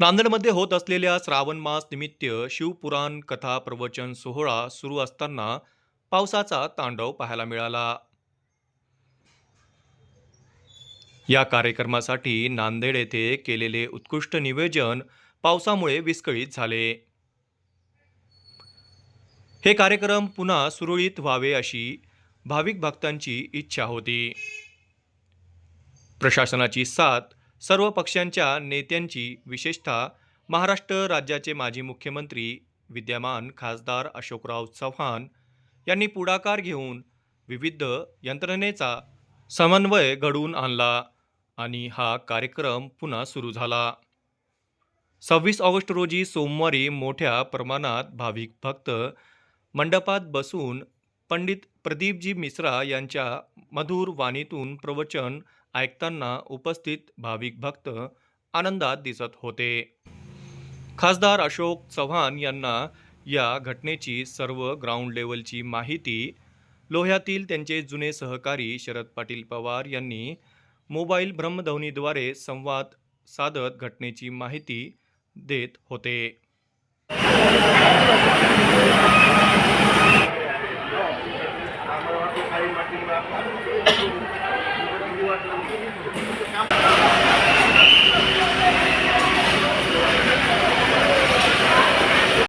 नांदेडमध्ये होत असलेल्या श्रावण मास निमित्त शिवपुराण कथा प्रवचन सोहळा सुरू असताना पावसाचा तांडव पाहायला मिळाला. या कार्यक्रमासाठी नांदेड येथे केलेले उत्कृष्ट नियोजन पावसामुळे विस्कळीत झाले. हे कार्यक्रम पुन्हा सुरळीत व्हावे अशी भाविक भक्तांची इच्छा होती. प्रशासनाची साथ सर्व पक्षांच्या नेत्यांची विशेषतः महाराष्ट्र राज्याचे माजी मुख्यमंत्री विद्यमान खासदार अशोकराव चव्हाण यांनी पुढाकार घेऊन विविध यंत्रणेचा समन्वय घडवून आणला आणि हा कार्यक्रम पुन्हा सुरू झाला. सव्वीस ऑगस्ट रोजी सोमवारी मोठ्या प्रमाणात भाविक भक्त मंडपात बसून पंडित प्रदीपजी मिश्रा यांच्या मधुर वाणीतून प्रवचन ऐकताना उपस्थित भाविक भक्त आनंदात दिसत होते. खासदार अशोक चव्हाण यांना या घटनेची सर्व ग्राउंड लेवलची माहिती लोह्यातील त्यांचे जुने सहकारी शरद पाटील पवार यांनी मोबाईल भ्रमध्वनीद्वारे संवाद साधत घटनेची माहिती देत होते. air mati.